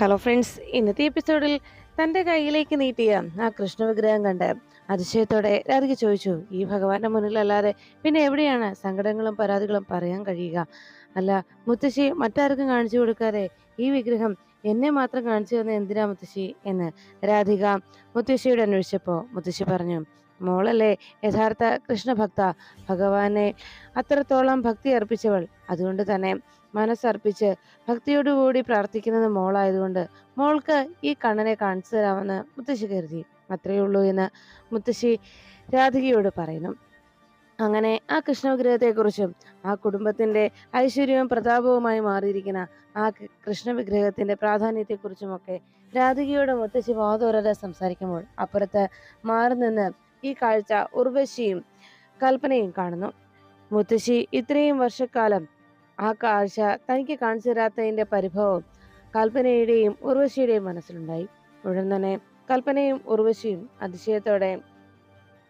Hello friends ഇന്നത്തെ എപ്പിസോഡിൽ തന്റെ കയ്യിലേക്ക് നീട്ടിയ ആ കൃഷ്ണ വിഗ്രഹം കണ്ട് അതിശയത്തോടെ രാധിക ചോദിച്ചു ഈ ഭഗവാന്റെ മുന്നിലല്ലാതെ പിന്നെ എവിടെയാണ് സങ്കടങ്ങളും പരാതികളും പറയാൻ കഴിയുക? അല്ല മുത്തശ്ശി മറ്റാർക്കും കാണിച്ചു കൊടുക്കാതെ ഈ വിഗ്രഹം എന്നെ മാത്രം കാണിച്ചു തന്ന എന്തിനാ മുത്തശ്ശി? എന്ന് രാധിക മുത്തശ്ശിയോട് അന്വേഷിച്ചപ്പോൾ മുത്തശ്ശി പറഞ്ഞു മോളല്ലേ യഥാർത്ഥ കൃഷ്ണഭക്ത. ഭഗവാനെ അത്രത്തോളം ഭക്തി അർപ്പിച്ചവൾ. അതുകൊണ്ട് തന്നെ മനസ്സർപ്പിച്ച് ഭക്തിയോടുകൂടി പ്രാർത്ഥിക്കുന്നത് മോളായതുകൊണ്ട് മോൾക്ക് ഈ കണ്ണനെ കാണിച്ചു തരാമെന്ന് മുത്തശ്ശി കരുതി. അത്രയേ ഉള്ളൂ എന്ന് മുത്തശ്ശി രാധികയോട് പറയുന്നു. അങ്ങനെ ആ കൃഷ്ണവിഗ്രഹത്തെക്കുറിച്ചും ആ കുടുംബത്തിന്റെ ഐശ്വര്യവും പ്രതാപവുമായി മാറിയിരിക്കുന്ന ആ കൃഷ്ണവിഗ്രഹത്തിന്റെ പ്രാധാന്യത്തെക്കുറിച്ചുമൊക്കെ രാധികയോട് മുത്തശ്ശി വാതോരരെ സംസാരിക്കുമ്പോൾ അപ്പുറത്ത് മാറി നിന്ന് ഈ കാഴ്ച ഉർവശിയും കൽപ്പനയും കാണുന്നു. മുത്തശ്ശി ഇത്രയും വർഷക്കാലം ആ കാഴ്ച തനിക്ക് കാണിച്ചു തരാത്തതിന്റെ പരിഭവം കൽപ്പനയുടെയും ഉർവശിയുടെയും മനസ്സിലുണ്ടായി. ഉടൻ തന്നെ കൽപ്പനയും ഉർവശിയും അതിശയത്തോടെ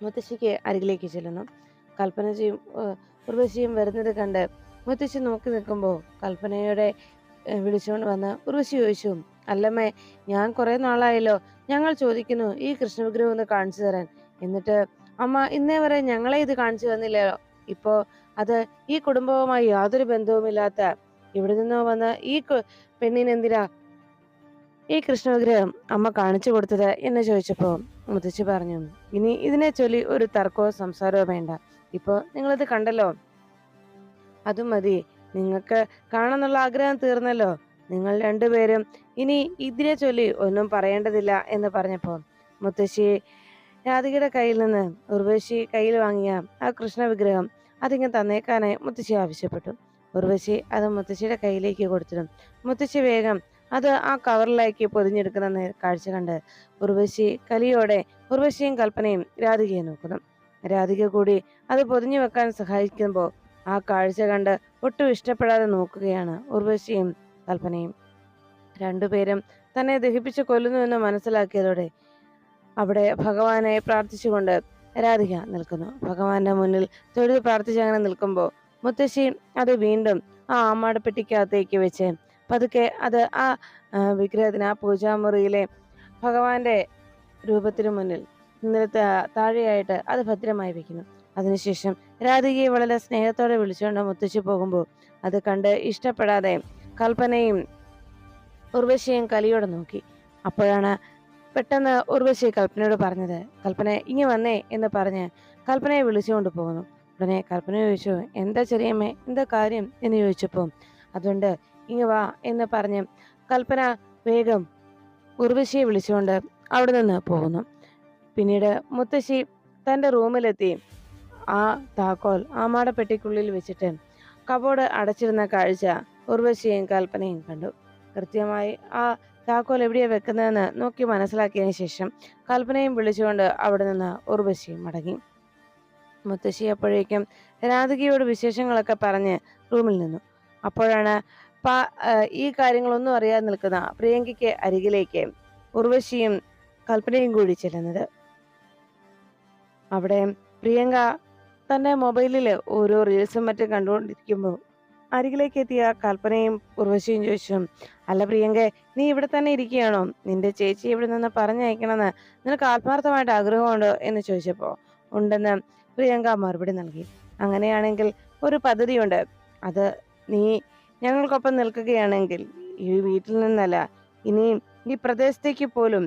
മുത്തശ്ശിക്ക് അരികിലേക്ക് ചെല്ലുന്നു. കൽപ്പനയും ഉർവശിയും വരുന്നത് കണ്ട് മുത്തശ്ശി നോക്കി നിൽക്കുമ്പോൾ കൽപ്പനയുടെ വിളിച്ചുകൊണ്ട് വന്ന് ഉർവശി ചോദിച്ചു അല്ലമ്മേ ഞാൻ കുറേ നാളായല്ലോ ഞങ്ങൾ ചോദിക്കുന്നു ഈ കൃഷ്ണവിഗ്രഹം ഒന്ന് കാണിച്ചു തരാൻ എന്നിട്ട് അമ്മ ഇന്നേ വരെ ഞങ്ങളെ ഇത് കാണിച്ചു തന്നില്ലല്ലോ. ഇപ്പോ അത് ഈ കുടുംബവുമായി യാതൊരു ബന്ധവുമില്ലാത്ത ഇവിടെ നിന്നോ വന്ന ഈ പെണ്ണിനെന്തിനാ ഈ കൃഷ്ണവിഗ്രഹം അമ്മ കാണിച്ചു കൊടുത്തത് എന്ന് ചോദിച്ചപ്പോൾ മുതിച്ചു പറഞ്ഞു ഇനി ഇതിനെ ചൊല്ലി ഒരു തർക്കമോ സംസാരമോ വേണ്ട. ഇപ്പോ നിങ്ങളിത് കണ്ടല്ലോ. അതും മതി. നിങ്ങൾക്ക് കാണാനുള്ള ആഗ്രഹം തീർന്നല്ലോ. നിങ്ങൾ രണ്ടുപേരും ഇനി ഇതിനെ ചൊല്ലി ഒന്നും പറയേണ്ടതില്ല എന്ന് പറഞ്ഞപ്പോൾ മുത്തശ്ശി രാധികയുടെ കയ്യിൽ നിന്ന് ഉർവശി കയ്യിൽ വാങ്ങിയ ആ കൃഷ്ണ വിഗ്രഹം അതിങ്ങനെ തന്നേക്കാനായി മുത്തശ്ശി ആവശ്യപ്പെട്ടു. ഉർവശി അത് മുത്തശ്ശിയുടെ കയ്യിലേക്ക് കൊടുത്തിടും മുത്തശ്ശി വേഗം അത് ആ കവറിലേക്ക് പൊതിഞ്ഞെടുക്കുന്ന കാഴ്ച കണ്ട് ഉർവശി കലിയോടെ ഉർവശിയും കൽപ്പനയും രാധികയെ നോക്കുന്നു. രാധിക കൂടി അത് പൊതിഞ്ഞു വെക്കാൻ സഹായിക്കുമ്പോൾ ആ കാഴ്ച കണ്ട് ഒട്ടും ഇഷ്ടപ്പെടാതെ നോക്കുകയാണ് ഉർവശിയും കൽപ്പനയും. രണ്ടുപേരും തന്നെ ദഹിപ്പിച്ച് കൊല്ലുന്നുവെന്ന് മനസ്സിലാക്കിയതോടെ അവിടെ ഭഗവാനെ പ്രാർത്ഥിച്ചുകൊണ്ട് രാധിക നിൽക്കുന്നു. ഭഗവാന്റെ മുന്നിൽ തൊഴുത് പ്രാർത്ഥിച്ച് അങ്ങനെ നിൽക്കുമ്പോൾ മുത്തശ്ശി അത് വീണ്ടും ആ ആമാടപ്പെട്ടിക്കകത്തേക്ക് വെച്ച് പതുക്കെ അത് ആ ആ, വിഗ്രഹത്തിന് ആ പൂജാമുറിയിലെ ഭഗവാന്റെ രൂപത്തിനു മുന്നിൽ നിലത്ത് താഴെയായിട്ട് അത് ഭദ്രമായി വെക്കുന്നു. അതിനുശേഷം രാധികയെ വളരെ സ്നേഹത്തോടെ വിളിച്ചുകൊണ്ട് മുത്തശ്ശി പോകുമ്പോൾ അത് കണ്ട് ഇഷ്ടപ്പെടാതെ കൽപ്പനയും ഉർവശിയും കലിയോടെ നോക്കി. അപ്പോഴാണ് പെട്ടെന്ന് ഉർവശി കൽപ്പനയോട് പറഞ്ഞത് കൽപ്പന ഇങ്ങി വന്നേ എന്ന് പറഞ്ഞ് കൽപ്പനയെ വിളിച്ചുകൊണ്ട് പോകുന്നു. ഉടനെ കൽപ്പന ചോദിച്ചു എന്താ ചെറിയമ്മേ എന്താ കാര്യം? എന്ന് ചോദിച്ചപ്പോൾ അതുകൊണ്ട് ഇങ്ങ് വാ എന്ന് പറഞ്ഞ് കൽപ്പന വേഗം ഉർവശിയെ വിളിച്ചുകൊണ്ട് അവിടെ നിന്ന് പോകുന്നു. പിന്നീട് മുത്തശ്ശി തന്റെ റൂമിലെത്തി. ആ താക്കോൽ ആമാടപ്പെട്ടിക്കുള്ളിൽ വെച്ചിട്ട് കബോർഡ് അടച്ചിരുന്ന കാഴ്ച ഉർവശിയും കൽപ്പനയും കണ്ടു. കൃത്യമായി ആ താക്കോൽ എവിടെയാണ് വെക്കുന്നതെന്ന് നോക്കി മനസ്സിലാക്കിയതിന് ശേഷം കൽപ്പനയും വിളിച്ചുകൊണ്ട് അവിടെ നിന്ന് ഉർവശിയും മടങ്ങി. മുത്തശ്ശി അപ്പോഴേക്കും രാധികയോട് വിശേഷങ്ങളൊക്കെ പറഞ്ഞ് റൂമിൽ നിന്നു. അപ്പോഴാണ് പാ- ഈ കാര്യങ്ങളൊന്നും അറിയാതെ നിൽക്കുന്ന പ്രിയങ്കയ്ക്ക് അരികിലേക്ക് ഉർവശിയും കൽപ്പനയും കൂടി ചെല്ലുന്നത്. അവിടെ പ്രിയങ്ക തന്റെ മൊബൈലിൽ ഓരോ റീൽസും മറ്റും കണ്ടുകൊണ്ടിരിക്കുമ്പോൾ അരികിലേക്ക് എത്തിയ കൽപ്പനയും ഉർവശിയും ചോദിച്ചു അല്ല പ്രിയങ്ക നീ ഇവിടെ തന്നെ ഇരിക്കുകയാണോ? നിന്റെ ചേച്ചി ഇവിടെ നിന്ന് പറഞ്ഞയക്കണമെന്ന് നിനക്ക് ആത്മാർത്ഥമായിട്ട് ആഗ്രഹമുണ്ടോ? എന്ന് ചോദിച്ചപ്പോ ഉണ്ടെന്ന് പ്രിയങ്ക മറുപടി നൽകി. അങ്ങനെയാണെങ്കിൽ ഒരു പദ്ധതിയുണ്ട്. അത് നീ ഞങ്ങൾക്കൊപ്പം നിൽക്കുകയാണെങ്കിൽ ഈ വീട്ടിൽ നിന്നല്ല ഇനിയും ഈ പ്രദേശത്തേക്ക് പോലും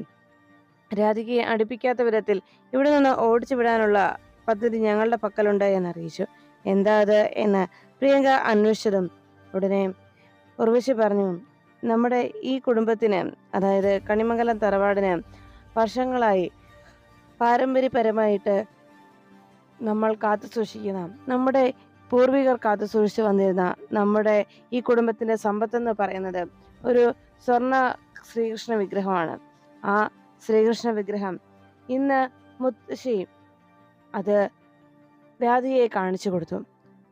രാധികയെ അടുപ്പിക്കാത്ത വിധത്തിൽ ഇവിടെ നിന്ന് ഓടിച്ചു വിടാനുള്ള പദ്ധതി ഞങ്ങളുടെ പക്കലുണ്ട് എന്ന് അറിയിച്ചു എന്താ അത്? എന്ന് പ്രിയങ്ക അന്വേഷിച്ചതും ഉടനെ ഉർവശി പറഞ്ഞു നമ്മുടെ ഈ കുടുംബത്തിന് അതായത് കണിമംഗലം തറവാടിന് വർഷങ്ങളായി പാരമ്പര്യപരമായിട്ട് നമ്മൾ കാത്തു സൂക്ഷിക്കുന്ന നമ്മുടെ പൂർവികർ കാത്തു സൂക്ഷിച്ചു വന്നിരുന്ന നമ്മുടെ ഈ കുടുംബത്തിന്റെ സമ്പത്തെന്ന് പറയുന്നത് ഒരു സ്വർണ ശ്രീകൃഷ്ണ വിഗ്രഹമാണ്. ആ ശ്രീകൃഷ്ണ വിഗ്രഹം ഇന്ന് മുത്തശ്ശി അത് വ്യാധിയെ കാണിച്ചു കൊടുത്തു.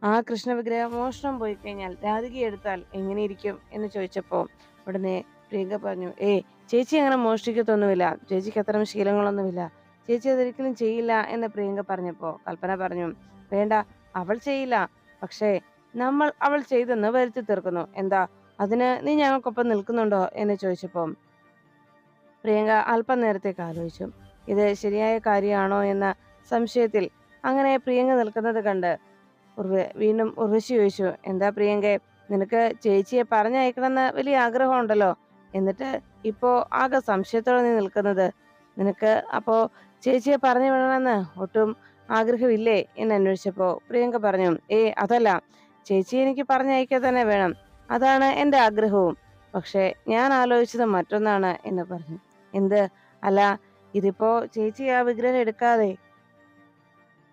ആ കൃഷ്ണ വിഗ്രഹ മോഷണം പോയി കഴിഞ്ഞാൽ രാധികയെ എടുത്താൽ എങ്ങനെയിരിക്കും എന്ന് ചോദിച്ചപ്പോൾ ഉടനെ പ്രിയങ്ക പറഞ്ഞു ഏ ചേച്ചി അങ്ങനെ മോഷ്ടിക്കത്തൊന്നുമില്ല. ചേച്ചിക്ക് അത്തരം ശീലങ്ങളൊന്നുമില്ല. ചേച്ചി അതൊരിക്കലും ചെയ്യില്ല എന്ന് പ്രിയങ്ക പറഞ്ഞപ്പോൾ കൽപ്പന പറഞ്ഞു വേണ്ട അവൾ ചെയ്യില്ല. പക്ഷേ നമ്മൾ അവൾ ചെയ്തെന്ന് വരുത്തി തീർക്കുന്നു. എന്താ അതിന് നീ ഞങ്ങൾക്കൊപ്പം നിൽക്കുന്നുണ്ടോ? എന്ന് ചോദിച്ചപ്പോൾ പ്രിയങ്ക അല്പം നേരത്തേക്ക് ആലോചിച്ചു. ഇത് ശരിയായ കാര്യമാണോ? എന്ന സംശയത്തിൽ അങ്ങനെ പ്രിയങ്ക നിൽക്കുന്നത് കണ്ട് വീണ്ടും ഉർവശി ചോദിച്ചു എന്താ പ്രിയങ്കെ നിനക്ക് ചേച്ചിയെ പറഞ്ഞയക്കണമെന്ന് വലിയ ആഗ്രഹമുണ്ടല്ലോ? എന്നിട്ട് ഇപ്പോ ആകെ സംശയത്തോടെ നീ നിൽക്കുന്നത്. നിനക്ക് അപ്പോ ചേച്ചിയെ പറഞ്ഞു വിടണമെന്ന് ഒട്ടും ആഗ്രഹമില്ലേ? എന്ന് അന്വേഷിച്ചപ്പോ പ്രിയങ്ക പറഞ്ഞു ഏ അതല്ല. ചേച്ചി എനിക്ക് പറഞ്ഞയക്കുക തന്നെ വേണം. അതാണ് എന്റെ ആഗ്രഹവും. പക്ഷേ ഞാൻ ആലോചിച്ചത് മറ്റൊന്നാണ് എന്ന് പറഞ്ഞു. എന്ത്? അല്ല ഇതിപ്പോ ചേച്ചി ആ വിഗ്രഹം എടുക്കാതെ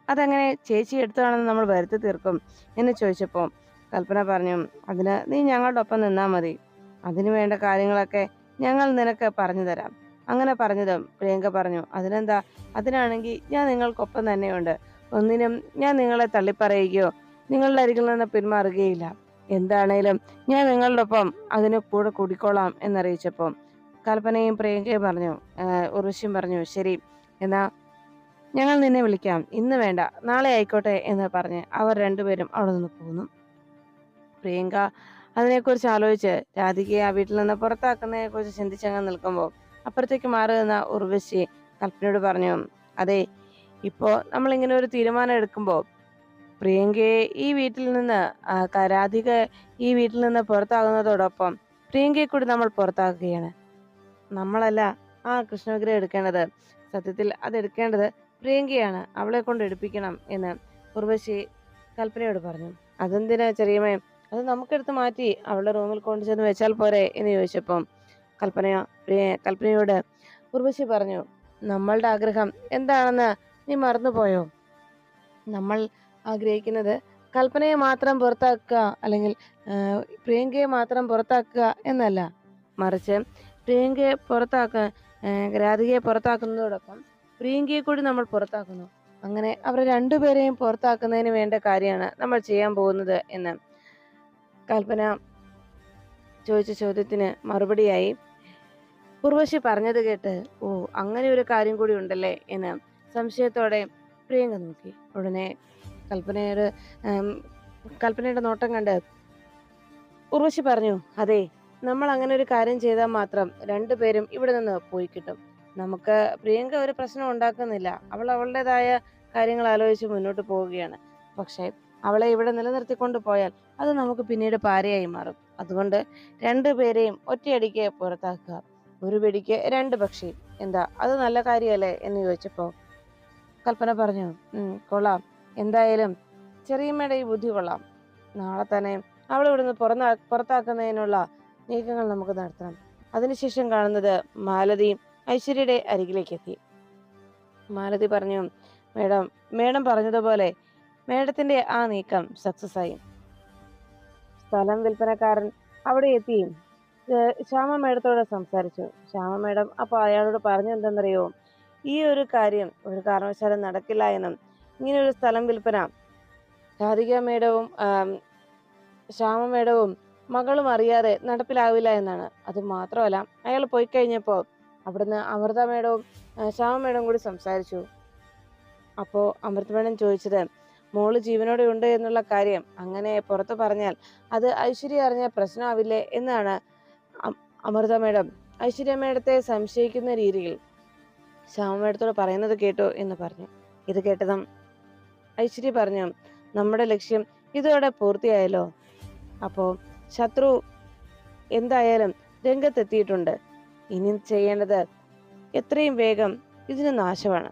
അതെങ്ങനെ ചേച്ചി എടുത്തതാണെന്ന് നമ്മൾ വരുത്തി തീർക്കും എന്ന് ചോദിച്ചപ്പോൾ കൽപ്പന പറഞ്ഞു അതിന് നീ ഞങ്ങളുടെ ഒപ്പം നിന്നാൽ മതി. അതിനു വേണ്ട കാര്യങ്ങളൊക്കെ ഞങ്ങൾ നിനക്ക് പറഞ്ഞു തരാം. അങ്ങനെ പറഞ്ഞതും പ്രിയങ്ക പറഞ്ഞു അതിനെന്താ? അതിനാണെങ്കിൽ ഞാൻ നിങ്ങൾക്കൊപ്പം തന്നെയുണ്ട്. ഒന്നിനും ഞാൻ നിങ്ങളെ തള്ളിപ്പറയുകയോ നിങ്ങളുടെ അരികിൽ നിന്ന് പിന്മാറുകയില്ല. എന്താണേലും ഞാൻ നിങ്ങളുടെ ഒപ്പം അതിന് കൂടെ കൂടിക്കോളാം എന്നറിയിച്ചപ്പോൾ കൽപ്പനയും പ്രിയങ്കയും പറഞ്ഞു ഉറുശ്യം പറഞ്ഞു ശരി എന്നാ ഞങ്ങൾ നിന്നെ വിളിക്കാം. ഇന്ന് വേണ്ട. നാളെ ആയിക്കോട്ടെ എന്ന് പറഞ്ഞ് അവർ രണ്ടുപേരും അവിടെ നിന്ന് പോകുന്നു പ്രിയങ്ക അതിനെക്കുറിച്ച് ആലോചിച്ച് രാധികയെ ആ വീട്ടിൽ നിന്ന് പുറത്താക്കുന്നതിനെ കുറിച്ച് ചിന്തിച്ചങ്ങ് നിൽക്കുമ്പോൾ അപ്പുറത്തേക്ക് മാറി നിന്ന ഉർവശി കൽപ്പനയോട് പറഞ്ഞു അതെ ഇപ്പോൾ നമ്മളിങ്ങനെ ഒരു തീരുമാനം എടുക്കുമ്പോൾ പ്രിയങ്കയെ ഈ വീട്ടിൽ നിന്ന് രാധിക ഈ വീട്ടിൽ നിന്ന് പുറത്താകുന്നതോടൊപ്പം പ്രിയങ്കയെ കൂടി നമ്മൾ പുറത്താക്കുകയാണ്. നമ്മളല്ല ആ കൃഷ്ണവിഗ്രഹം എടുക്കേണ്ടത്. സത്യത്തിൽ അത് എടുക്കേണ്ടത് പ്രിയങ്കയാണ് അവളെ കൊണ്ട് എടുപ്പിക്കണം എന്ന് ഉർവശി കൽപ്പനയോട് പറഞ്ഞു. അതെന്തിനാ ചെറിയമേ? അത് നമുക്കെടുത്ത് മാറ്റി അവളുടെ റൂമിൽ കൊണ്ടു ചെന്ന് വെച്ചാൽ പോരെ എന്ന് ചോദിച്ചപ്പം കൽപ്പന കൽപ്പനയോട് ഉർവശി പറഞ്ഞു നമ്മളുടെ ആഗ്രഹം എന്താണെന്ന് നീ മറന്നുപോയോ? നമ്മൾ ആഗ്രഹിക്കുന്നത് കൽപ്പനയെ മാത്രം പുറത്താക്കുക അല്ലെങ്കിൽ പ്രിയങ്കയെ മാത്രം പുറത്താക്കുക എന്നല്ല. മറിച്ച് പ്രിയങ്കയെ പുറത്താക്കുക രാധികയെ പുറത്താക്കുന്നതോടൊപ്പം പ്രിയങ്കയെ കൂടി നമ്മൾ പുറത്താക്കുന്നു. അങ്ങനെ അവരെ രണ്ടുപേരെയും പുറത്താക്കുന്നതിന് വേണ്ട കാര്യമാണ് നമ്മൾ ചെയ്യാൻ പോകുന്നത് എന്ന്. കൽപ്പന ചോദിച്ച ചോദ്യത്തിന് മറുപടിയായി ഉർവശി പറഞ്ഞത് കേട്ട് ഓ അങ്ങനെ ഒരു കാര്യം കൂടി ഉണ്ടല്ലേ? എന്ന് സംശയത്തോടെ പ്രിയങ്ക നോക്കി. ഉടനെ കൽപ്പനയുടെ കൽപ്പനയുടെ നോട്ടം കണ്ട് ഉർവശി പറഞ്ഞു അതെ നമ്മൾ അങ്ങനെ ഒരു കാര്യം ചെയ്താൽ മാത്രം രണ്ടുപേരും ഇവിടെ നിന്ന് പോയി കിട്ടും. നമുക്ക് പ്രിയങ്ക ഒരു പ്രശ്നം ഉണ്ടാക്കുന്നില്ല. അവൾ അവളുടേതായ കാര്യങ്ങൾ ആലോചിച്ച് മുന്നോട്ട് പോവുകയാണ്. പക്ഷേ അവളെ ഇവിടെ നിലനിർത്തിക്കൊണ്ട് പോയാൽ അത് നമുക്ക് പിന്നീട് പാരയായി മാറും. അതുകൊണ്ട് രണ്ടുപേരെയും ഒറ്റയടിക്ക് പുറത്താക്കുക. ഒരു പിടിക്ക് രണ്ട് പക്ഷി എന്താ? അത് നല്ല കാര്യമല്ലേ എന്ന് ചോദിച്ചപ്പോൾ കൽപ്പന പറഞ്ഞു കൊള്ളാം. എന്തായാലും ചെറിയമ്മയുടെ ഈ ബുദ്ധി കൊള്ളാം. നാളെ തന്നെ അവളെ ഇവിടുന്ന് പുറന്നാ പുറത്താക്കുന്നതിനുള്ള നീക്കങ്ങൾ നമുക്ക് നടത്തണം. അതിനുശേഷം കാണുന്നത് മാലതി ഐശ്വര്യയുടെ അരികിലേക്ക് എത്തി മാലതി പറഞ്ഞു മേഡം മേഡം പറഞ്ഞതുപോലെ മേഡത്തിന്റെ ആ നീക്കം സക്സസ് ആയി. സ്ഥലം വിൽപ്പനക്കാരൻ അവിടെ എത്തി. ശ്യാമ മേഡത്തോട് സംസാരിച്ചു. ശ്യാമ മേഡം അപ്പോൾ അയാളോട് പറഞ്ഞു എന്തെന്നറിയോ? ഈ ഒരു കാര്യം ഒരു കാരണവശാലും നടക്കില്ല എന്നും ഇങ്ങനെ ഒരു സ്ഥലം വിൽപ്പന. രാധിക മേഡവും ശ്യാമ മേഡവും മകളും അറിയാതെ നടപ്പിലാവില്ല എന്നാണ്. അത് മാത്രമല്ല അയാൾ പോയി കഴിഞ്ഞപ്പോൾ അവിടുന്ന് അമൃത മേഡവും ശ്യാമ മേഡവും കൂടി സംസാരിച്ചു. അപ്പോൾ അമൃത മേഡം ചോദിച്ചത് മോൾ ജീവനോടെ ഉണ്ട് എന്നുള്ള കാര്യം അങ്ങനെ പുറത്തു പറഞ്ഞാൽ അത് ഐശ്വര്യ അറിഞ്ഞ പ്രശ്നമാവില്ലേ? എന്നാണ് അമൃത മേഡം. ഐശ്വര്യ മേഡത്തെ സംശയിക്കുന്ന രീതിയിൽ ശ്യാമ മേഡത്തോട് പറയുന്നത് കേട്ടോ എന്ന് പറഞ്ഞു. ഇത് കേട്ടതും ഐശ്വര്യ പറഞ്ഞു നമ്മുടെ ലക്ഷ്യം ഇതോടെ പൂർത്തിയായല്ലോ. അപ്പോൾ ശത്രു എന്തായാലും രംഗത്തെത്തിയിട്ടുണ്ട്. ഇനി ചെയ്യേണ്ടത് എത്രയും വേഗം ഇതിന് നാശമാണ്.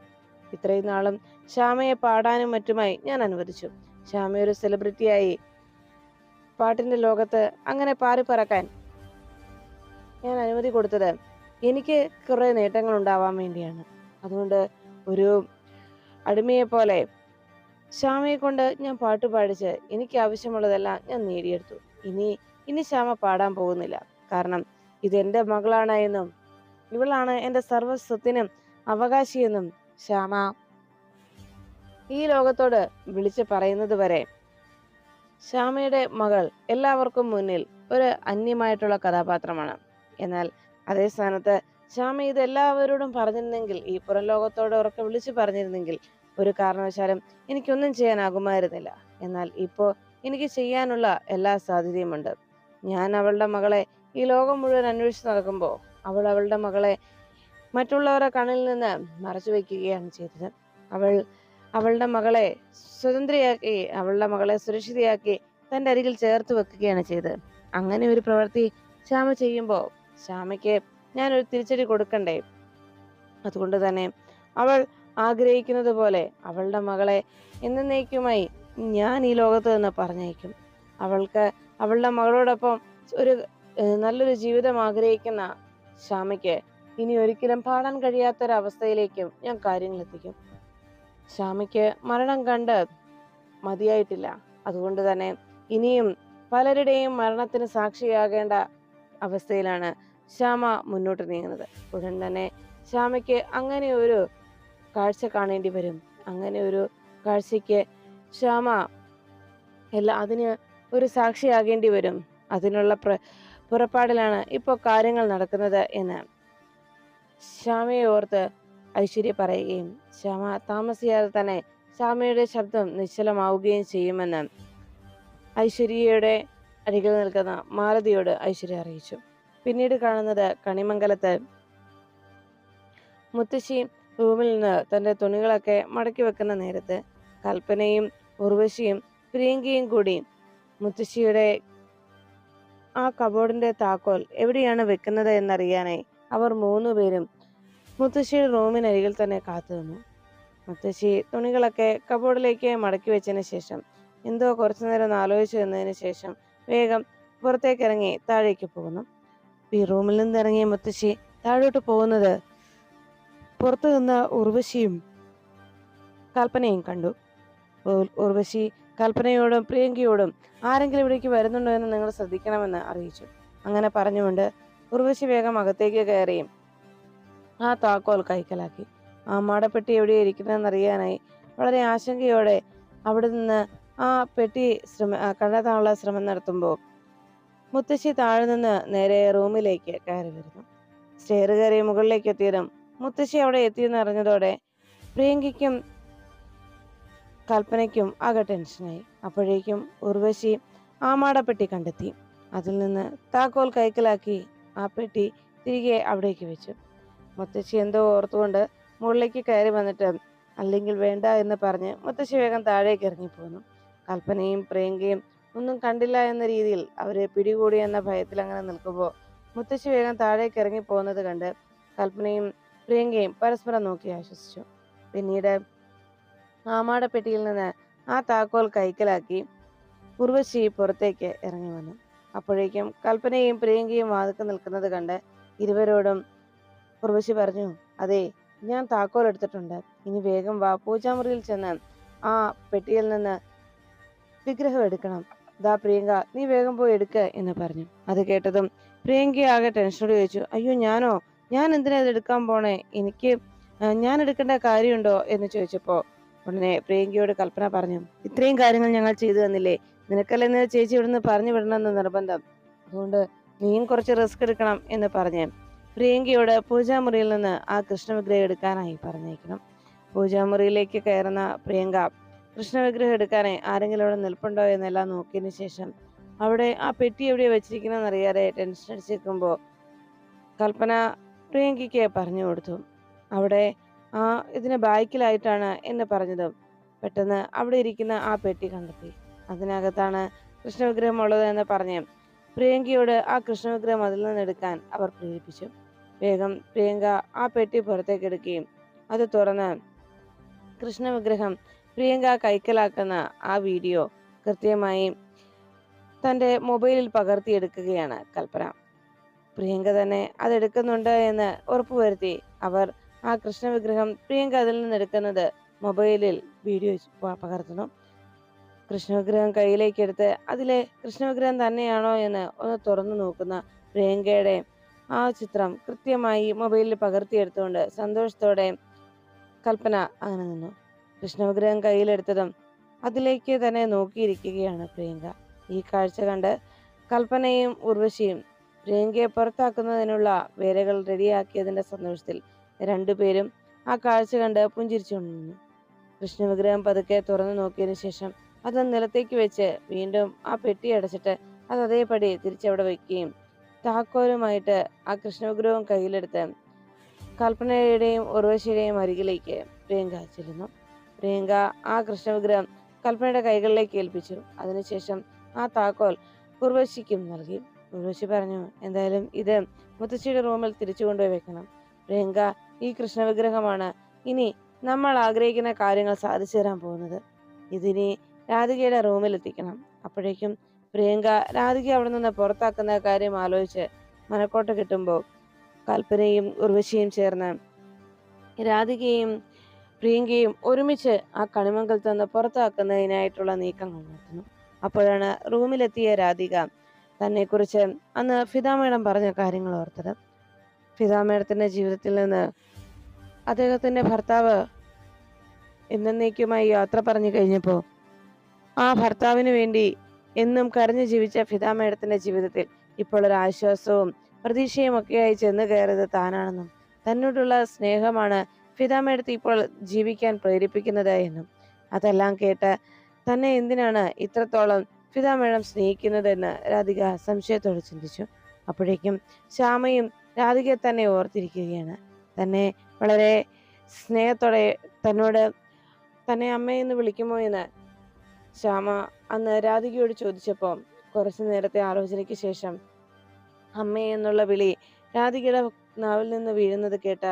ഇത്രയും നാളും ശ്യാമയെ പാടാനും മറ്റുമായി ഞാൻ അനുവദിച്ചു. ശ്യാമ ഒരു സെലിബ്രിറ്റിയായി പാട്ടിന്റെ ലോകത്ത് അങ്ങനെ പാറിപ്പറക്കാൻ ഞാൻ അനുമതി കൊടുത്തത് എനിക്ക് കുറേ നേട്ടങ്ങൾ ഉണ്ടാവാൻ വേണ്ടിയാണ്. അതുകൊണ്ട് ഒരു അടിമയെ പോലെ ശ്യാമയെ കൊണ്ട് ഞാൻ പാട്ട് പാടിച്ച് എനിക്ക് ആവശ്യമുള്ളതെല്ലാം ഞാൻ നേടിയെടുത്തു. ഇനി ഇനി ശ്യാമ പാടാൻ പോകുന്നില്ല. കാരണം ഇത് എന്റെ മകളാണ് എന്നും ഇവളാണ് എന്റെ സർവസ്വത്തിനും അവകാശിയെന്നും ശ്യാമ ഈ ലോകത്തോട് വിളിച്ചു പറയുന്നത് വരെ. ശ്യാമയുടെ മകൾ എല്ലാവർക്കും മുന്നിൽ ഒരു അന്യമായിട്ടുള്ള കഥാപാത്രമാണ്. എന്നാൽ അതേ സ്ഥാനത്ത് ശ്യാമ ഇത് എല്ലാവരോടും പറഞ്ഞിരുന്നെങ്കിൽ ഈ പുറം ലോകത്തോട് ഉറക്കെ വിളിച്ചു പറഞ്ഞിരുന്നെങ്കിൽ ഒരു കാരണവശാലും എനിക്കൊന്നും ചെയ്യാനാകുമായിരുന്നില്ല. എന്നാൽ ഇപ്പോൾ എനിക്ക് ചെയ്യാനുള്ള എല്ലാ സാധ്യതയുമുണ്ട്. ഞാൻ അവളുടെ മകളെ ഈ ലോകം മുഴുവൻ അന്വേഷിച്ച് നടക്കുമ്പോൾ അവൾ അവളുടെ മകളെ മറ്റുള്ളവരുടെ കണ്ണിൽ നിന്ന് മറച്ചു വയ്ക്കുകയാണ് ചെയ്തത്. അവൾ അവളുടെ മകളെ സ്വതന്ത്രയാക്കി അവളുടെ മകളെ സുരക്ഷിതയാക്കി തന്റെ അരികിൽ ചേർത്ത് വെക്കുകയാണ് ചെയ്തത്. അങ്ങനെ ഒരു പ്രവൃത്തി ശ്യാമ ചെയ്യുമ്പോൾ ശ്യാമയ്ക്ക് ഞാനൊരു തിരിച്ചടി കൊടുക്കണ്ടേ? അതുകൊണ്ട് തന്നെ അവൾ ആഗ്രഹിക്കുന്നത് പോലെ അവളുടെ മകളെ എന്നേക്കുമായി ഞാൻ ഈ ലോകത്ത് നിന്ന് പറഞ്ഞയക്കും. അവൾക്ക് അവളുടെ മകളോടൊപ്പം ഒരു നല്ലൊരു ജീവിതം ആഗ്രഹിക്കുന്ന ശ്യാമയ്ക്ക് ഇനി ഒരിക്കലും പാടാൻ കഴിയാത്തൊരവസ്ഥയിലേക്കും ഞാൻ കാര്യങ്ങൾ എത്തിക്കും ശ്യാമയ്ക്ക് മരണം കണ്ട് മതിയായിട്ടില്ല. അതുകൊണ്ട് തന്നെ ഇനിയും പലരുടെയും മരണത്തിന് സാക്ഷിയാകേണ്ട അവസ്ഥയിലാണ് ശ്യാമ മുന്നോട്ട് നീങ്ങുന്നത്. ഉടൻ തന്നെ ശ്യാമയ്ക്ക് അങ്ങനെ ഒരു കാഴ്ച കാണേണ്ടി വരും. അങ്ങനെ ഒരു കാഴ്ചയ്ക്ക് ശ്യാമ എല്ലാ അതിന് ഒരു സാക്ഷിയാകേണ്ടി വരും. അതിനുള്ള പ്ര പുറപ്പാടിലാണ് ഇപ്പോൾ കാര്യങ്ങൾ നടക്കുന്നത് എന്ന്. ശ്യാമയെ ഓർത്ത് ഐശ്വര്യ പറയുകയും ശ്യാമ താമസിയാതെ തന്നെ ശ്യാമയുടെ ശബ്ദം നിശ്ചലമാവുകയും ചെയ്യുമെന്ന് ഐശ്വര്യയുടെ അരികിൽ നിൽക്കുന്ന മാലതിയോട് ഐശ്വര്യ അറിയിച്ചു. പിന്നീട് കാണുന്നത് കണിമംഗലത്ത് മുത്തശ്ശി റൂമിൽ നിന്ന് തന്റെ തുണികളൊക്കെ മടക്കി വെക്കുന്ന നേരത്ത് കൽപ്പനയും ഉർവശിയും പ്രിയങ്കയും കൂടി മുത്തശ്ശിയുടെ ആ കബോർഡിന്റെ താക്കോൽ എവിടെയാണ് വെക്കുന്നത് എന്നറിയാനായി അവർ മൂന്നുപേരും മുത്തശ്ശിയുടെ റൂമിനരികിൽ തന്നെ കാത്തുനിന്നു മുത്തശ്ശി തുണികളൊക്കെ കബോർഡിലേക്ക് മടക്കി വെച്ചതിന് ശേഷം എന്തോ കുറച്ചു നേരം ആലോചിച്ചു നിന്നതിന് ശേഷം വേഗം പുറത്തേക്ക് ഇറങ്ങി താഴേക്ക് പോകുന്നു. ഈ റൂമിൽ നിന്ന് ഇറങ്ങിയ മുത്തശ്ശി താഴോട്ട് പോകുന്നത് പുറത്തു നിന്ന് ഉർവശിയും കൽപ്പനയും കണ്ടു. ഉർ- ഉർവശി കൽപ്പനയോടും പ്രിയങ്കയോടും ആരെങ്കിലും ഇവിടേക്ക് വരുന്നുണ്ടോ എന്ന് നിങ്ങൾ ശ്രദ്ധിക്കണമെന്ന് അറിയിച്ചു. അങ്ങനെ പറഞ്ഞുകൊണ്ട് ഉർവശി വേഗം അകത്തേക്ക് കയറിയും ആ താക്കോൽ കൈക്കലാക്കി. ആ മാടപ്പെട്ടി എവിടെ ഇരിക്കുന്നതെന്ന് അറിയാനായി വളരെ ആശങ്കയോടെ അവിടെ നിന്ന് ആ പെട്ടി ശ്രമ കണ്ടെത്താനുള്ള ശ്രമം നടത്തുമ്പോൾ മുത്തശ്ശി താഴെ നിന്ന് നേരെ റൂമിലേക്ക് കയറി വരുന്നു. സ്റ്റെയർ കയറി മുകളിലേക്ക് എത്തിയതും മുത്തശ്ശി അവിടെ എത്തിയെന്ന് അറിഞ്ഞതോടെ പ്രിയങ്കയ്ക്കും കൽപ്പനയ്ക്കും ആകെ ടെൻഷനായി അപ്പോഴേക്കും ഉർവശി മാടപ്പെട്ടി കണ്ടെത്തി. അതിൽ നിന്ന് താക്കോൽ കൈക്കലാക്കി ആ പെട്ടി തിരികെ അവിടേക്ക് വെച്ചു. മുത്തശ്ശി എന്തോ ഓർത്തുകൊണ്ട് മുകളിലേക്ക് കയറി വന്നിട്ട് അല്ലെങ്കിൽ വേണ്ട എന്ന് പറഞ്ഞ് മുത്തശ്ശി വേഗം താഴേക്ക് ഇറങ്ങിപ്പോന്നു കൽപ്പനയും പ്രിയങ്കയും ഒന്നും കണ്ടില്ല എന്ന രീതിയിൽ അവരെ പിടികൂടി എന്ന ഭയത്തിൽ അങ്ങനെ നിൽക്കുമ്പോൾ മുത്തശ്ശി വേഗം താഴേക്ക് ഇറങ്ങി പോകുന്നത് കണ്ട് കൽപ്പനയും പ്രിയങ്കയും പരസ്പരം നോക്കി ആശ്വസിച്ചു. പിന്നീട് ആമാടപ്പെട്ടിയിൽ നിന്ന് ആ താക്കോൽ കൈക്കലാക്കി ഉർവശി പുറത്തേക്ക് ഇറങ്ങി വന്നു. അപ്പോഴേക്കും കൽപ്പനയും പ്രിയങ്കയും വാതുക്ക് നിൽക്കുന്നത് കണ്ട് ഇരുവരോടും ഉർവശി പറഞ്ഞു അതെ ഞാൻ താക്കോൽ എടുത്തിട്ടുണ്ട്. ഇനി വേഗം വാ പൂജാമുറിയിൽ ചെന്ന് ആ പെട്ടിയിൽ നിന്ന് വിഗ്രഹം എടുക്കണം. ദാ പ്രിയങ്ക നീ വേഗം പോയി എടുക്ക എന്ന് പറഞ്ഞു. അത് കേട്ടതും പ്രിയങ്ക ആകെ ടെൻഷനോട് ചോദിച്ചു അയ്യോ ഞാനോ? ഞാൻ എന്തിനാ ഇത് എടുക്കാൻ പോണേ? എനിക്ക് ഞാൻ എടുക്കേണ്ട കാര്യമുണ്ടോ? എന്ന് ചോദിച്ചപ്പോ ഉടനെ പ്രിയങ്കയോട് കൽപ്പന പറഞ്ഞു ഇത്രയും കാര്യങ്ങൾ ഞങ്ങൾ ചെയ്തു തന്നില്ലേ? നിനക്കല്ലേ നിന്ന് ചേച്ചി ഇവിടുന്ന് പറഞ്ഞു വിടണമെന്ന് നിർബന്ധം? അതുകൊണ്ട് നീയും കുറച്ച് റിസ്ക് എടുക്കണം എന്ന് പറഞ്ഞ് പ്രിയങ്കയോട് പൂജാമുറിയിൽ നിന്ന് ആ കൃഷ്ണവിഗ്രഹം എടുക്കാനായി പറഞ്ഞേക്കണം. പൂജാമുറിയിലേക്ക് കയറുന്ന പ്രിയങ്ക കൃഷ്ണവിഗ്രഹം എടുക്കാനായി ആരെങ്കിലും അവിടെ നിൽപ്പുണ്ടോ എന്നെല്ലാം നോക്കിയതിന് ശേഷം അവിടെ ആ പെട്ടി എവിടെ വെച്ചിരിക്കുന്നതെന്ന് അറിയാതെ ടെൻഷൻ അടിച്ചിരിക്കുമ്പോൾ കൽപ്പന പ്രിയങ്കയ്ക്ക് പറഞ്ഞു കൊടുത്തു. അവിടെ ഇതിന് ബാക്കിലായിട്ടാണ് എന്ന് പറഞ്ഞതും. പെട്ടെന്ന് അവിടെ ഇരിക്കുന്ന ആ പെട്ടി കണ്ടെത്തി. അതിനകത്താണ് കൃഷ്ണവിഗ്രഹം ഉള്ളത് എന്ന് പറഞ്ഞ് പ്രിയങ്കയോട് ആ കൃഷ്ണവിഗ്രഹം അതിൽ നിന്ന് എടുക്കാൻ അവർ പ്രേരിപ്പിച്ചു. വേഗം പ്രിയങ്ക ആ പെട്ടി പുറത്തേക്ക് എടുക്കുകയും അത് തുറന്ന് കൃഷ്ണവിഗ്രഹം പ്രിയങ്ക കൈക്കലാക്കുന്ന ആ വീഡിയോ കൃത്യമായി തന്റെ മൊബൈലിൽ പകർത്തിയെടുക്കുകയാണ് കൽപ്പന. പ്രിയങ്ക തന്നെ അതെടുക്കുന്നുണ്ട് എന്ന് ഉറപ്പുവരുത്തി അവർ ആ കൃഷ്ണ വിഗ്രഹം പ്രിയങ്ക അതിൽ നിന്ന് എടുക്കുന്നത് മൊബൈലിൽ വീഡിയോ പകർത്തണം. കൃഷ്ണവിഗ്രഹം കയ്യിലേക്ക് എടുത്ത് അതിലെ കൃഷ്ണവിഗ്രഹം തന്നെയാണോ എന്ന് ഒന്ന് തുറന്നു നോക്കുന്ന പ്രിയങ്കയുടെ ആ ചിത്രം കൃത്യമായി മൊബൈലിൽ പകർത്തിയെടുത്തുകൊണ്ട് സന്തോഷത്തോടെ കൽപ്പന അങ്ങനെ നിന്നു. കൃഷ്ണവിഗ്രഹം കയ്യിലെടുത്തതും അതിലേക്ക് തന്നെ നോക്കിയിരിക്കുകയാണ് പ്രിയങ്ക. ഈ കാഴ്ച കണ്ട് കൽപ്പനയും ഉർവശിയും പ്രിയങ്കയെ പുറത്താക്കുന്നതിനുള്ള വേരകൾ റെഡിയാക്കിയതിന്റെ സന്തോഷത്തിൽ രണ്ടുപേരും ആ കാഴ്ച കണ്ട് പുഞ്ചിരിച്ചുകൊണ്ട് കൃഷ്ണവിഗ്രഹം പതുക്കെ തുറന്നു നോക്കിയതിനു ശേഷം അത് നിലത്തേക്ക് വെച്ച് വീണ്ടും ആ പെട്ടി അടച്ചിട്ട് അത് അതേപടി തിരിച്ചവിടെ വയ്ക്കുകയും താക്കോലുമായിട്ട് ആ കൃഷ്ണവിഗ്രഹം കയ്യിലെടുത്ത് കൽപ്പനയുടെയും ഉർവശിയുടെയും അരികിലേക്ക് പ്രിയങ്ക ചെല്ലുന്നു. പ്രിയങ്ക ആ കൃഷ്ണവിഗ്രഹം കൽപ്പനയുടെ കൈകളിലേക്ക് ഏൽപ്പിച്ചു. അതിനുശേഷം ആ താക്കോൽ ഉർവശിക്കും നൽകി. ഉർവശി പറഞ്ഞു എന്തായാലും ഇത് മുത്തശ്ശിയുടെ റൂമിൽ തിരിച്ചു കൊണ്ടുപോയി വെക്കണം. പ്രിയങ്ക ഈ കൃഷ്ണവിഗ്രഹമാണ്. ഇനി നമ്മൾ ആഗ്രഹിക്കുന്ന കാര്യങ്ങൾ സാധിച്ചു തരാൻ പോകുന്നത്. ഇതിനി രാധികയുടെ റൂമിൽ എത്തിക്കണം. അപ്പോഴേക്കും പ്രിയങ്ക രാധിക അവിടെ നിന്ന് പുറത്താക്കുന്ന കാര്യം ആലോചിച്ച് മനക്കോട്ട കിട്ടുമ്പോൾ കൽപ്പനയും ഉർവശിയും ചേർന്ന് രാധികയും പ്രിയങ്കയും ഒരുമിച്ച് ആ കണിമംഗലത്ത് നിന്ന് പുറത്താക്കുന്നതിനായിട്ടുള്ള നീക്കങ്ങൾ നടത്തുന്നു അപ്പോഴാണ് റൂമിലെത്തിയ രാധിക തന്നെക്കുറിച്ച് അന്ന് ഫിതാമേടം പറഞ്ഞ കാര്യങ്ങൾ ഓർത്തത്. ഫിദ ജീവിതത്തിൽ നിന്ന് അദ്ദേഹത്തിന്റെ ഭർത്താവ് എന്നേക്കുമായി യാത്ര പറഞ്ഞു കഴിഞ്ഞപ്പോൾ ആ ഭർത്താവിന് വേണ്ടി എന്നും കരഞ്ഞു ജീവിച്ച ഫിതാമേഡത്തിന്റെ ജീവിതത്തിൽ ഇപ്പോൾ ഒരു ആശ്വാസവും പ്രതീക്ഷയും ഒക്കെയായി ചെന്ന് കയറിയത് താനാണെന്നും തന്നോടുള്ള സ്നേഹമാണ് ഫിതാമേഡത്തെ ഇപ്പോൾ ജീവിക്കാൻ പ്രേരിപ്പിക്കുന്നത് എന്നും അതെല്ലാം കേട്ട് തന്നെ എന്തിനാണ് ഇത്രത്തോളം ഫിതാമേഡം മേഡം സ്നേഹിക്കുന്നതെന്ന് രാധിക സംശയത്തോടെ ചിന്തിച്ചു. അപ്പോഴേക്കും ശ്യാമയും രാധികയെ തന്നെ ഓർത്തിരിക്കുകയാണ്. തന്നെ വളരെ സ്നേഹത്തോടെ തന്നോട് തന്നെ അമ്മയെന്ന് വിളിക്കുമോ എന്ന് ശ്യാമ അന്ന് രാധികയോട് ചോദിച്ചപ്പോൾ കുറച്ചു നേരത്തെ ആലോചനയ്ക്ക് ശേഷം എന്നുള്ള വിളി രാധികയുടെ നാവിൽ നിന്ന് വീഴുന്നത് കേട്ട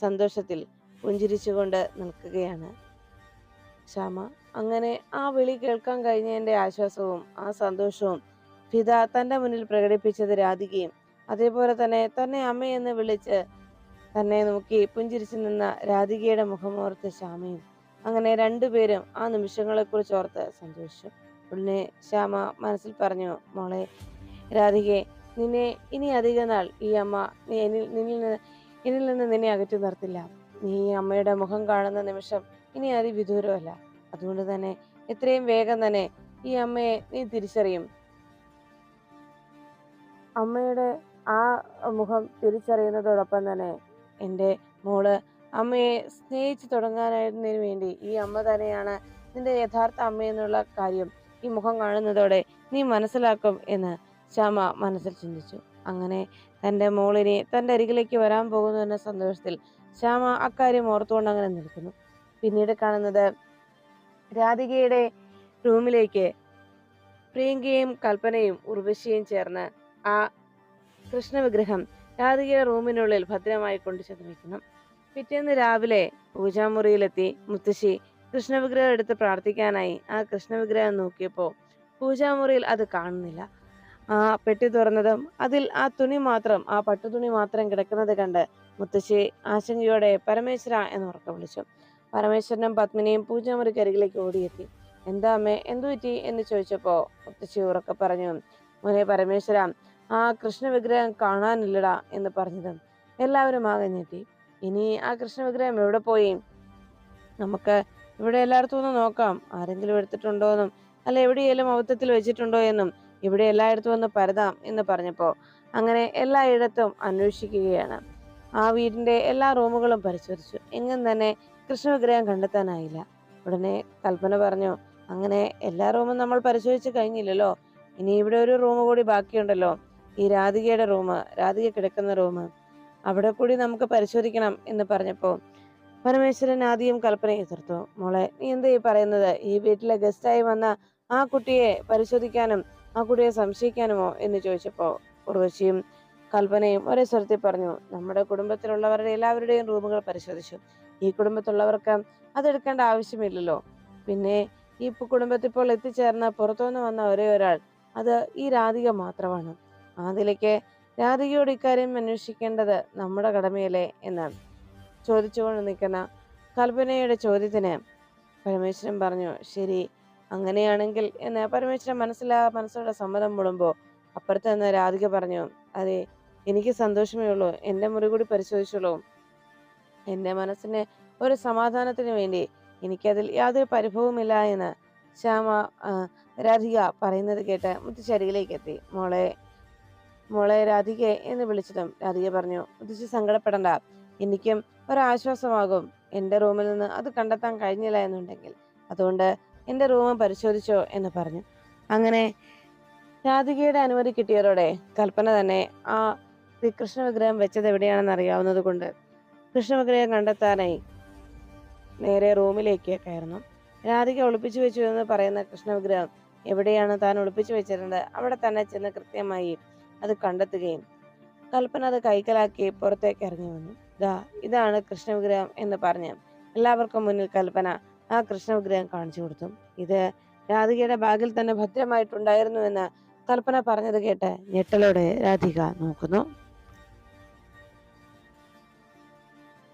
സന്തോഷത്തിൽ പുഞ്ചിരിച്ചുകൊണ്ട് നിൽക്കുകയാണ്. ശ്യാമ അങ്ങനെ ആ വിളി കേൾക്കാൻ കഴിഞ്ഞതിന്റെ ആശ്വാസവും ആ സന്തോഷവും ഫിദ തന്റെ മുന്നിൽ പ്രകടിപ്പിച്ചത് രാധികയും അതേപോലെ തന്നെ തന്നെ അമ്മയെന്ന് വിളിച്ച് തന്നെ നോക്കി പുഞ്ചിരിച്ചു നിന്ന രാധികയുടെ മുഖമോർത്ത് ശ്യാമയും. അങ്ങനെ രണ്ടുപേരും ആ നിമിഷങ്ങളെക്കുറിച്ച് ഓർത്ത് സന്തോഷിച്ചു. ഉടനെ ശ്യാമ മനസ്സിൽ പറഞ്ഞു മോളെ രാധികെ നിന്നെ ഇനി അധിക നാൾ ഈ അമ്മ നിന്നിൽ നിന്ന് എന്നിൽ നിന്ന് നിന്നെ അകറ്റി നിർത്തില്ല. നീ ഈ അമ്മയുടെ മുഖം കാണുന്ന നിമിഷം ഇനി അതിവിദൂരമല്ല. അതുകൊണ്ട് തന്നെ എത്രയും വേഗം തന്നെ ഈ അമ്മയെ നീ തിരിച്ചറിയും. അമ്മയുടെ ആ മുഖം തിരിച്ചറിയുന്നതോടൊപ്പം തന്നെ എന്റെ മോൾ. അമ്മയെ സ്നേഹിച്ചു തുടങ്ങാനായിരുന്നതിന് വേണ്ടി ഈ അമ്മ തന്നെയാണ് നിന്റെ യഥാർത്ഥ അമ്മയെന്നുള്ള കാര്യം ഈ മുഖം കാണുന്നതോടെ നീ മനസ്സിലാക്കും എന്ന് ശ്യാമ മനസ്സിൽ ചിന്തിച്ചു. അങ്ങനെ തന്റെ മോളിനെ തന്റെ അരികിലേക്ക് വരാൻ പോകുന്നു എന്ന സന്തോഷത്തിൽ ശ്യാമ അക്കാര്യം ഓർത്തുകൊണ്ട് അങ്ങനെ നിൽക്കുന്നു. പിന്നീട് കാണുന്നത് രാധികയുടെ റൂമിലേക്ക് പ്രിയങ്കയും കൽപ്പനയും ഉർവശിയും ചേർന്ന് ആ കൃഷ്ണവിഗ്രഹം രാധികയുടെ റൂമിനുള്ളിൽ ഭദ്രമായി കൊണ്ടു ചെന്ന് പിറ്റേന്ന് രാവിലെ പൂജാമുറിയിലെത്തി മുത്തശ്ശി കൃഷ്ണവിഗ്രഹം എടുത്ത് പ്രാർത്ഥിക്കാനായി ആ കൃഷ്ണവിഗ്രഹം നോക്കിയപ്പോൾ പൂജാമുറിയിൽ അത് കാണുന്നില്ല. ആ പെട്ടി തുറന്നതും അതിൽ ആ തുണി മാത്രം ആ പട്ടുതുണി മാത്രം കിടക്കുന്നത് കണ്ട് മുത്തശ്ശി ആശങ്കയോടെ പരമേശ്വര എന്ന് ഉറക്കം വിളിച്ചു. പരമേശ്വരനും പത്മിനിയും പൂജാമുറിക്കരികിലേക്ക് ഓടിയെത്തി. എന്താ അമ്മേ എന്തു പറ്റി എന്ന് ചോദിച്ചപ്പോൾ മുത്തശ്ശി ഉറക്കെ പറഞ്ഞു മോനെ പരമേശ്വര ആ കൃഷ്ണവിഗ്രഹം കാണാനില്ലടാ എന്ന് പറഞ്ഞതും എല്ലാവരും ആകെ ഞെട്ടി. ഇനി ആ കൃഷ്ണവിഗ്രഹം എവിടെ പോയി? നമുക്ക് ഇവിടെ എല്ലായിടത്തും ഒന്ന് നോക്കാം. ആരെങ്കിലും എടുത്തിട്ടുണ്ടോ എന്നും അല്ല എവിടെയെങ്കിലും അബദ്ധത്തിൽ വെച്ചിട്ടുണ്ടോ എന്നും ഇവിടെ എല്ലായിടത്തും ഒന്ന് പരതാം എന്ന് പറഞ്ഞപ്പോൾ അങ്ങനെ എല്ലായിടത്തും അന്വേഷിക്കുകയാണ്. ആ വീടിന്റെ എല്ലാ റൂമുകളും പരിശോധിച്ചു. എങ്ങും തന്നെ കൃഷ്ണവിഗ്രഹം കണ്ടെത്താനായില്ല. ഉടനെ കൽപ്പന പറഞ്ഞു അങ്ങനെ എല്ലാ റൂമും നമ്മൾ പരിശോധിച്ച് കഴിഞ്ഞില്ലല്ലോ. ഇനി ഇവിടെ ഒരു റൂം കൂടി ബാക്കിയുണ്ടല്ലോ. ഈ രാധികയുടെ റൂം രാധിക കിടക്കുന്ന റൂം അവിടെ കൂടി നമുക്ക് പരിശോധിക്കണം എന്ന് പറഞ്ഞപ്പോൾ പരമേശ്വരൻ ആദ്യം കൽപ്പന എതിർത്തു. മോളെ നീ എന്താ ഈ പറയുന്നത്? ഈ വീട്ടിലെ ഗസ്റ്റായി വന്ന ആ കുട്ടിയെ പരിശോധിക്കാനും ആ കുട്ടിയെ സംശയിക്കാനുമോ? എന്ന് ചോദിച്ചപ്പോൾ ഉർവശിയും കൽപ്പനയും ഒരേ സ്വരത്തിൽ പറഞ്ഞു നമ്മുടെ കുടുംബത്തിലുള്ളവരുടെ എല്ലാവരുടെയും റൂമുകൾ പരിശോധിച്ചു. ഈ കുടുംബത്തിലുള്ളവർക്ക് അതെടുക്കേണ്ട ആവശ്യമില്ലല്ലോ. പിന്നെ ഈ കുടുംബത്തിൽ ഇപ്പോൾ എത്തിച്ചേർന്ന പുറത്തുനിന്ന് വന്ന ഒരേ ഒരാൾ അത് ഈ രാധിക മാത്രമാണ്. അതിലേക്ക് രാധികയോട് ഇക്കാര്യം അന്വേഷിക്കേണ്ടത് നമ്മുടെ കടമയല്ലേ എന്നാണ്. ചോദിച്ചുകൊണ്ട് നിൽക്കുന്ന കൽപ്പനയുടെ ചോദ്യത്തിന് പരമേശ്വരൻ പറഞ്ഞു ശരി അങ്ങനെയാണെങ്കിൽ എന്ന് പരമേശ്വരൻ മനസ്സിലാ മനസ്സോടെ സമ്മതം മൂടുമ്പോൾ അപ്പുറത്ത് നിന്ന് രാധിക പറഞ്ഞു അതെ എനിക്ക് സന്തോഷമേ ഉള്ളൂ. എന്റെ മുറി കൂടി പരിശോധിച്ചുള്ളൂ എന്റെ മനസ്സിന് ഒരു സമാധാനത്തിന് വേണ്ടി എനിക്കതിൽ യാതൊരു പരിഭവമില്ല എന്ന് ശ്യാമ രാധിക പറയുന്നത് കേട്ട് മുത്തശ്ശേരിയിലേക്ക് എത്തി. മോളെ മോളെ രാധികെ എന്ന് വിളിച്ചതും രാധിക പറഞ്ഞു മുത്തശ്ശി സങ്കടപ്പെടണ്ട. എനിക്കും ഒരാശ്വാസമാകും. എന്റെ റൂമിൽ നിന്ന് അത് കണ്ടെത്താൻ കഴിഞ്ഞില്ല എന്നുണ്ടെങ്കിൽ. അതുകൊണ്ട് എന്റെ റൂം പരിശോധിച്ചോ എന്ന് പറഞ്ഞു. അങ്ങനെ രാധികയുടെ അനുമതി കിട്ടിയതോടെ കൽപ്പന തന്നെ ആ ശ്രീകൃഷ്ണ വിഗ്രഹം വെച്ചത് എവിടെയാണെന്ന് അറിയാവുന്നത് കൊണ്ട് കൃഷ്ണ വിഗ്രഹം കണ്ടെത്താനായി നേരെ റൂമിലേക്ക് കയറുന്നു. രാധിക ഒളിപ്പിച്ചു വെച്ചു എന്ന് പറയുന്ന കൃഷ്ണ വിഗ്രഹം എവിടെയാണ് താൻ ഒളിപ്പിച്ചു വെച്ചിരുന്നത്? അവിടെ തന്നെ ചെന്ന് കൃത്യമായി അത് കണ്ടെത്തുകയും കൽപ്പന അത് കൈക്കലാക്കി പുറത്തേക്ക് ഇറങ്ങി വന്നു. ദാ ഇതാണ് കൃഷ്ണവിഗ്രഹം എന്ന് പറഞ്ഞ് എല്ലാവർക്കും മുന്നിൽ കൽപ്പന ആ കൃഷ്ണവിഗ്രഹം കാണിച്ചു കൊടുത്തു. ഇത് രാധികയുടെ ബാഗിൽ തന്നെ ഭദ്രമായിട്ടുണ്ടായിരുന്നു എന്ന് കൽപ്പന പറഞ്ഞത് കേട്ട് ഞെട്ടലോടെ രാധിക നോക്കുന്നു.